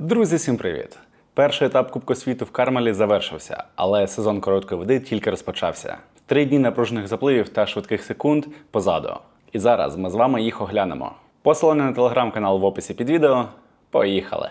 Друзі, всім привіт! Перший етап Кубку світу в Кармалі завершився, але сезон короткої води тільки розпочався. Три дні напружених запливів та швидких секунд позаду. І зараз ми з вами їх оглянемо. Посилання на телеграм-канал в описі під відео. Поїхали!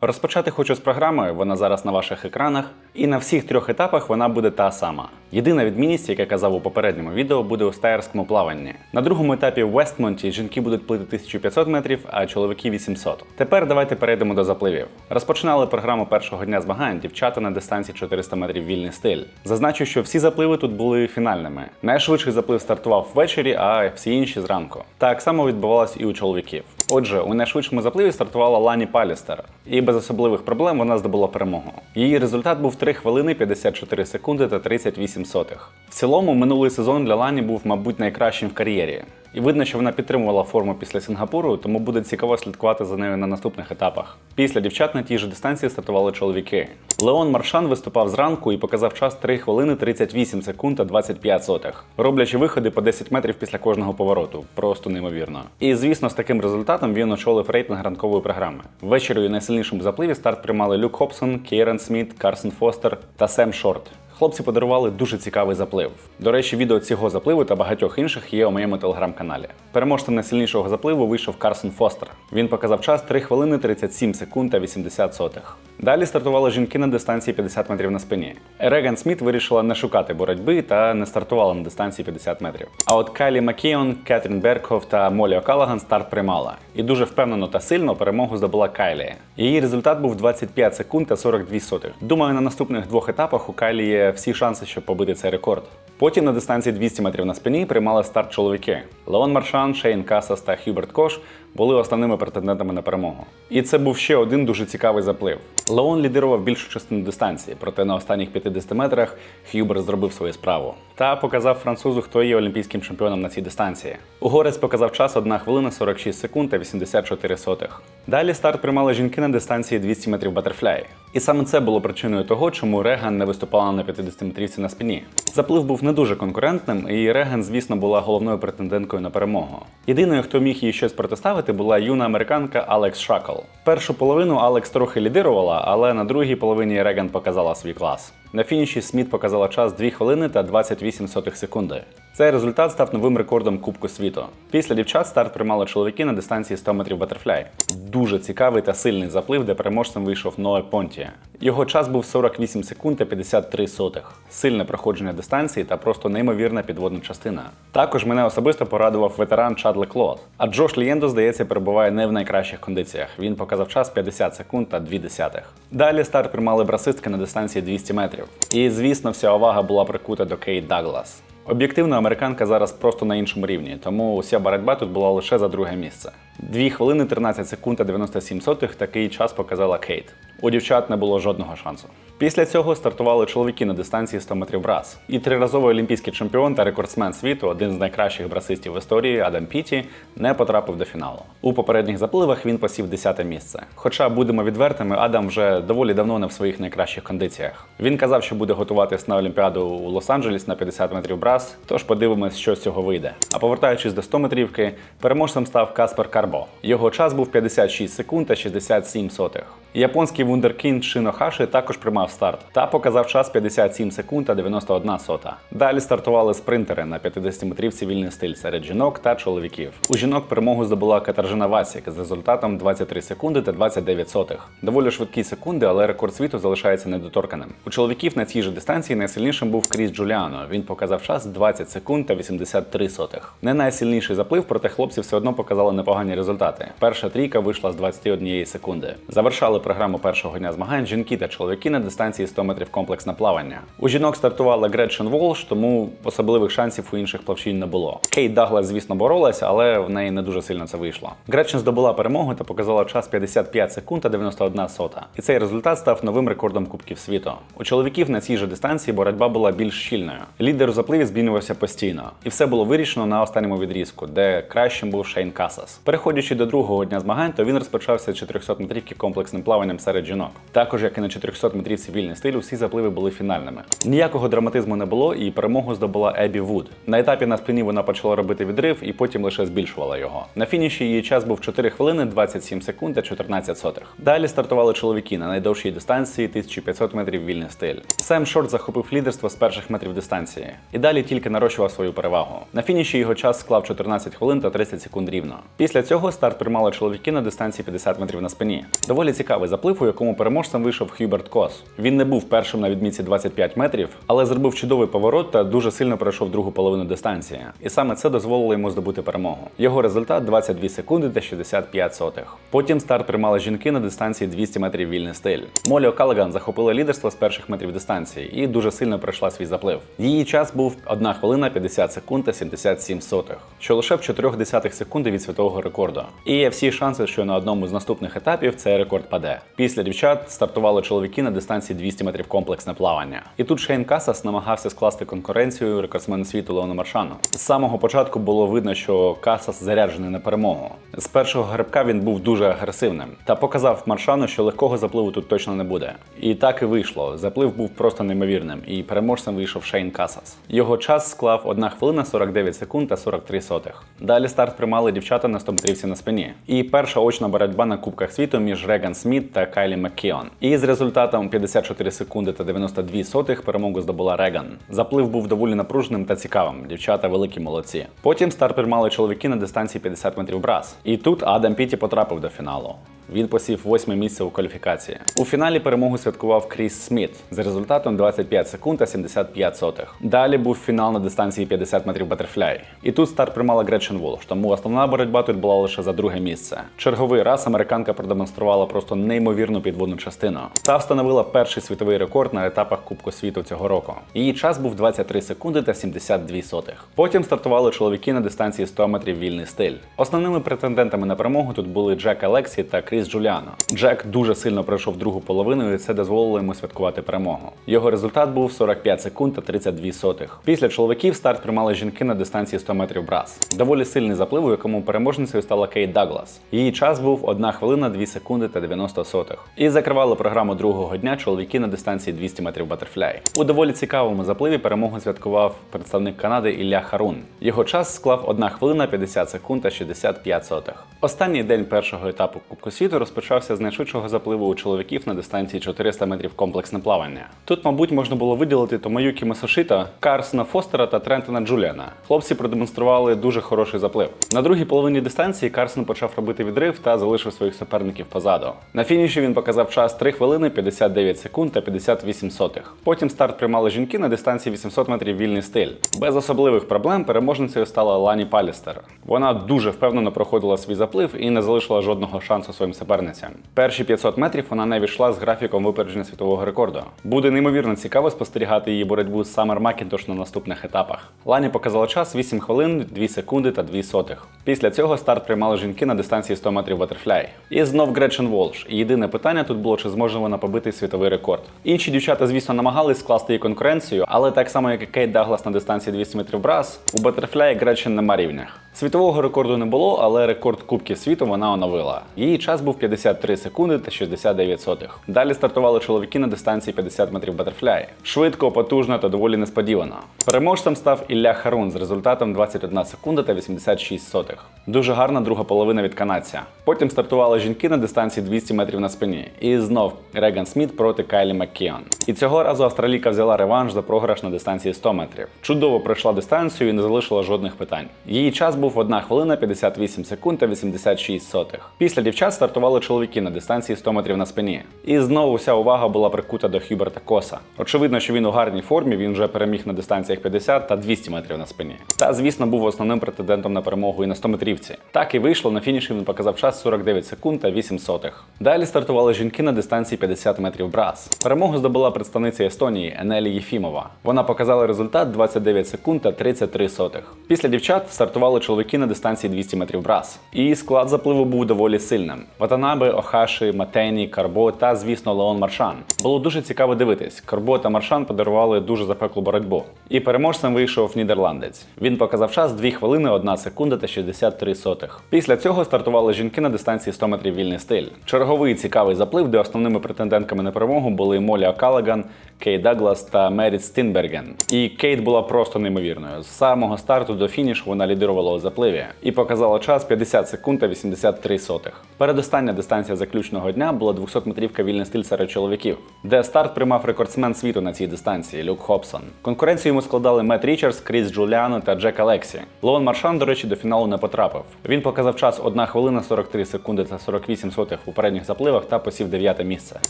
Розпочати хочу з програми, вона зараз на ваших екранах, і на всіх трьох етапах вона буде та сама. Єдина відмінність, як я казав у попередньому відео, буде у стаєрському плаванні. На другому етапі в Вестмонті жінки будуть плити 1500 метрів, а чоловіки 800. Тепер давайте перейдемо до запливів. Розпочинали програму першого дня змагань дівчата на дистанції 400 метрів вільний стиль. Зазначу, що всі запливи тут були фінальними. Найшвидший заплив стартував ввечері, а всі інші зранку. Так само відбувалось і у чоловіків. Отже, у найшвидшому запливі стартувала Лані Палістер, і без особливих проблем вона здобула перемогу. Її результат був 3 хвилини 54 секунди та 38 сотих. В цілому, минулий сезон для Лані був, мабуть, найкращим в кар'єрі. І видно, що вона підтримувала форму після Сінгапуру, тому буде цікаво слідкувати за нею на наступних етапах. Після дівчат на тій же дистанції стартували чоловіки. Леон Маршан виступав зранку і показав час 3 хвилини 38 секунд та 25 сотих, роблячи виходи по 10 метрів після кожного повороту. Просто неймовірно. І звісно, з таким результатом він очолив рейтинг ранкової програми. Ввечері у найсильнішому запливі старт приймали Люк Хобсон, Кейрен Сміт, Карсон Фостер та Сем Шорт. Хлопці подарували дуже цікавий заплив. До речі, відео цього запливу та багатьох інших є у моєму телеграм-каналі. Переможцем найсильнішого запливу вийшов Карсон Фостер. Він показав час 3 хвилини 37 секунд та 80 сотих. Далі стартували жінки на дистанції 50 метрів на спині. Реган Сміт вирішила не шукати боротьби та не стартувала на дистанції 50 метрів. А от Кайлі Макіон, Кетрін Беркхоф та Молі Окалаган старт приймала. І дуже впевнено та сильно перемогу здобула Кайлі. Її результат був 25 секунд та 42 сотих. Думаю, на наступних двох етапах у Кайлі є всі шанси, щоб побити цей рекорд. Потім на дистанції 200 метрів на спині приймали старт чоловіки. Леон Маршан, Шейн Касас та Хюберт Кош були основними претендентами на перемогу. І це був ще один дуже цікавий заплив. Леон лідирував більшу частину дистанції, проте на останніх 50 метрах Хюбер зробив свою справу та показав французу, хто є олімпійським чемпіоном на цій дистанції. Угорець показав час 1 хвилина 46 секунд та 84 сотих. Далі старт приймали жінки на дистанції 200 метрів батерфляй. І саме це було причиною того, чому Реган не виступала на 50-метрівці на спині. Заплив був не дуже конкурентним, і Реган, звісно, була головною претенденткою на перемогу. Єдиною, хто міг їй щось протиставити, була юна американка Алекс Шакл. Першу половину Алекс трохи лідирувала, але на другій половині Реган показала свій клас. На фініші Сміт показала час 2 хвилини та 28 сотих секунди. Цей результат став новим рекордом Кубку світу. Після дівчат старт приймали чоловіки на дистанції 100 метрів батерфляй. Дуже цікавий та сильний заплив, де переможцем вийшов Ноe Понті. Його час був 48 секунд та 53 сотих. Сильне проходження дистанції та просто неймовірна підводна частина. Також мене особисто порадував ветеран Чад Леклод. А Джош Лієндо, здається, перебуває не в найкращих кондиціях. Він показав час 50 секунд та 2 десятих. Далі старт приймали брасистки на дистанції 200 метрів. І звісно, вся увага була прикута до Кейт Даглас. Об'єктивно, американка зараз просто на іншому рівні, тому уся боротьба тут була лише за друге місце. 2 хвилини 13 секунд та 97 сотих такий час показала Кейт. У дівчат не було жодного шансу. Після цього стартували чоловіки на дистанції 100 метрів брас. І триразовий олімпійський чемпіон та рекордсмен світу, один з найкращих брасистів в історії, Адам Піті, не потрапив до фіналу. У попередніх запливах він посів 10 місце. Хоча, будемо відвертими, Адам вже доволі давно не в своїх найкращих кондиціях. Він казав, що буде готуватись на Олімпіаду у Лос-Анджелес на 50 метрів брас, тож подивимось, що з цього вийде. А повертаючись до 100 метрівки, переможцем став Каспер Карбо. Його час був 56 секунд та 67 сотих. Японський вундеркінд Шино Хаши також приймав старт та показав час 57 секунд та 91 сота. Далі стартували спринтери на 50-метрівці вільний стиль серед жінок та чоловіків. У жінок перемогу здобула Катаржина Васік з результатом 23 секунди та 29 сотих. Доволі швидкі секунди, але рекорд світу залишається недоторканим. У чоловіків на цій же дистанції найсильнішим був Кріс Джуліано. Він показав час 20 секунд та 83 сотих. Не найсильніший заплив, проте хлопці все одно показали непогані результати. Перша трійка вийшла з 21 секунди. Завершали програму першого дня змагань жінки та чоловіки на дистанції 100 метрів комплексне плавання. У жінок стартувала Гретчен Волш, тому особливих шансів у інших плавчинь не було. Кейт Даглас, звісно, боролася, але в неї не дуже сильно це вийшло. Гретчен здобула перемогу та показала час 55 секунд та 91 сота. І цей результат став новим рекордом Кубків світу. У чоловіків на цій же дистанції боротьба була більш щільною. Лідер у запливі змінювався постійно, і все було вирішено на останньому відрізку, де кращим був Шейн Касас. Переходячи до другого дня змагань, то він розпочався 400 метрівки комплексним плаванням серед жінок. Також, як і на 400 метрівці вільний стиль, усі запливи були фінальними. Ніякого драматизму не було, і перемогу здобула Ебі Вуд. На етапі на спині вона почала робити відрив і потім лише збільшувала його. На фініші її час був 4 хвилини 27 секунд та 14 сотих. Далі стартували чоловіки на найдовшій дистанції 1500 метрів вільний стиль. Сем Шорт захопив лідерство з перших метрів дистанції і далі тільки нарощував свою перевагу. На фініші його час склав 14 хвилин та 30 секунд рівно. Після цього старт приймали чоловіки на дистанції 50 метрів на спині. Доволі цікавий заплив, у якому переможцем вийшов Хьюберт Кос. Він не був першим на відмітці 25 метрів, але зробив чудовий поворот та дуже сильно пройшов другу половину дистанції. І саме це дозволило йому здобути перемогу. Його результат 22 секунди та 65 сотих. Потім старт приймали жінки на дистанції 200 метрів вільний стиль. Молі Окалаган захопила лідерство з перших метрів дистанції і дуже сильно пройшла свій заплив. Її час був 1 хвилина 50 секунд та 77 сотих, що лише в 4 секунди від світового рекорду. І є всі шанси, що на одному з наступних етапів цей рекорд паде. Після дівчат стартували чоловіки на дистанції 200 метрів комплексне плавання. І тут Шейн Касас намагався скласти конкуренцію рекордсмену світу Леону Маршану. З самого початку було видно, що Касас заряджений на перемогу. З першого грибка він був дуже агресивним та показав Маршану, що легкого запливу тут точно не буде. І так і вийшло. Заплив був просто неймовірним, і переможцем вийшов Шейн Касас. Його час склав 1 хвилина 49 секунд та 43 сотих. Далі старт приймали дівчата на 100 метрівці на спині. І перша очна боротьба на Кубках світу між Реган Сміт та Кайлі Маккіон. І з результатом 54 секунди та 92 сотих перемогу здобула Реган. Заплив був доволі напруженим та цікавим. Дівчата великі молодці. Потім старт приймали чоловіки на дистанції 50 метрів брас. І тут Адам Піті потрапив до фіналу. Він посів восьме місце у кваліфікації. У фіналі перемогу святкував Кріс Сміт з результатом 25 секунд та 75 сотих. Далі був фінал на дистанції 50 метрів батерфляй. І тут старт приймала Гречен Волш, тому основна боротьба тут була лише за друге місце. Черговий раз американка продемонструвала просто неймовірну підводну частину та встановила перший світовий рекорд на етапах Кубку світу цього року. Її час був 23 секунди та 72 сотих. Потім стартували чоловіки на дистанції 100 метрів вільний стиль. Основними претендентами на перемогу тут були Джек Алексі та Кріс Джуліано. Джек дуже сильно пройшов другу половину, і це дозволило йому святкувати перемогу. Його результат був 45 секунд та 32 сотих. Після чоловіків старт приймали жінки на дистанції 100 метрів брас. Доволі сильний заплив, у якому переможницею стала Кейт Даглас. Її час був 1 хвилина 2 секунди та 90 сотих. І закривали програму другого дня чоловіки на дистанції 200 метрів батерфляй. У доволі цікавому запливі перемогу святкував представник Канади Ілля Харун. Його час склав 1 хвилина 50 секунд та 65 сотих. Останній день першого етапу Кубку світу розпочався з найшвидшого запливу у чоловіків на дистанції 400 метрів комплексне плавання. Тут, мабуть, можна було виділити Томаюкі Масашита, Карсона Фостера та Трентона Джуліана. Хлопці продемонстрували дуже хороший заплив. На другій половині дистанції Карсон почав робити відрив та залишив своїх суперників позаду. На фініші він показав час 3 хвилини 59 секунд та 58 сотих. Потім старт приймали жінки на дистанції 800 метрів вільний стиль. Без особливих проблем переможницею стала Лані Палістер. Вона дуже впевнено проходила свій заплив і не залишила жодного шансу своїм суперницям. Перші 500 метрів вона не війшла з графіком випередження світового рекорду. Буде неймовірно цікаво спостерігати її боротьбу з Самер Макінтош на наступних етапах. Лані показала час 8 хвилин, 2 секунди та 2 сотих. Після цього старт приймали жінки на дистанції 100 метрів батерфляй. І знов Гречен Волш. Єдине питання тут було, чи зможе вона побити світовий рекорд. Інші дівчата, звісно, намагались скласти їй конкуренцію, але так само, як і Кейт Даглас на дистанції 200 метрів брас, у батерфляї Гречен нема рівнях. Світового рекорду не було, але рекорд Кубків світу вона оновила. Її час був 53 секунди та 69 сотих. Далі стартували чоловіки на дистанції 50 метрів батерфляй. Швидко, потужно та доволі несподівано. Переможцем став Ілля Харун з результатом 21 секунда та 86 сотих. Дуже гарна друга половина від канадця. Потім стартували жінки на дистанції 200 метрів на спині. І знов Реган Сміт проти Кайлі Маккіон. І цього разу австралійка взяла реванш за програш на дистанції 100 метрів. Чудово пройшла дистанцію і не залишила жодних питань. Її час був 1 хвилина 58 секунд та 86 сотих. Після дівчат стартували чоловіки на дистанції 100 метрів на спині. І знову вся увага була прикута до Хюберта Коса. Очевидно, що він у гарній формі, він вже переміг на дистанціях 50 та 200 метрів на спині. Та, звісно, був основним претендентом на перемогу і на 100 метрівці. Так і вийшло. На фініші він показав час 49 секунд та 8 сотих. Далі стартували жінки на дистанції 50 метрів брас. Перемогу здобула представниця Естонії Енелі Єфімова. Вона показала результат 29 секунд та 33 сотих. Після дівчат стартували чоловіки на дистанції 200 метрів брас. І склад запливу був доволі сильним. Ватанабе, Охаші, Матені, Карбо та, звісно, Леон Маршан. Було дуже цікаво дивитись. Карбо та Маршан подарували дуже запеклу боротьбу. І переможцем вийшов нідерландець. Він показав час 2 хвилини, 1 секунда та 63 сотих. Після цього стартували жінки на дистанції 100 метрів вільний стиль. Черговий цікавий заплив, де основними претендентками на перемогу були Молі Окалаган, Кей Даглас та Меріт Стінберген. І Кейт була просто неймовірною. З самого старту до фінішу вона лідирувала у запливі і показала час 50 секунд та 83 сотих. Передостання дистанція заключного дня була 200 метрівка вільний стиль серед чоловіків, де старт приймав рекордсмен світу на цій дистанції Люк Хобсон. Конкуренцію йому складали Мет Річардс, Кріс Джуліано та Джек Алексі. Лоон Маршан, до речі, до фіналу не потрапив. Він показав час 1 хвилина 43 секунди та 48 сотих у передніх запливах та посів дев'яте місце.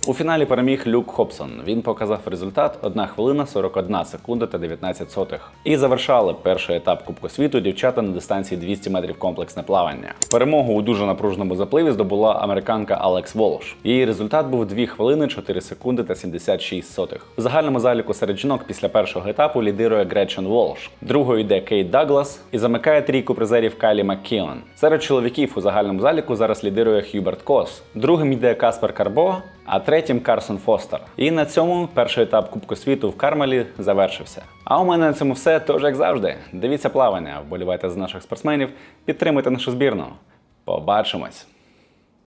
У фіналі переміг Люк Хобсон. Він показав результат 1 хвилина 41 секунда та 19 сотих. І завершали перший етап Кубку світу дівчата на дистанції 200 метрів комплексне плавання. Перемогу у дуже напруженому запливі здобула американка Алекс Волш. Її результат був 2 хвилини 4 секунди та 76 сотих. У загальному заліку серед жінок після першого етапу лідирує Гречен Волш. Другою йде Кейт Даглас і замикає трійку призерів Кайлі Маккіон. Серед чоловіків у загальному заліку зараз лідирує Хьюберт Кос. Другим йде Каспер Карбо, а третім Карсон Фостер. І на цьому перший етап Кубку світу в Кармелі завершився. А у мене на цьому все. Тож як завжди, дивіться плавання, вболівайте за наших спортсменів, підтримуйте нашу збірну. Побачимось!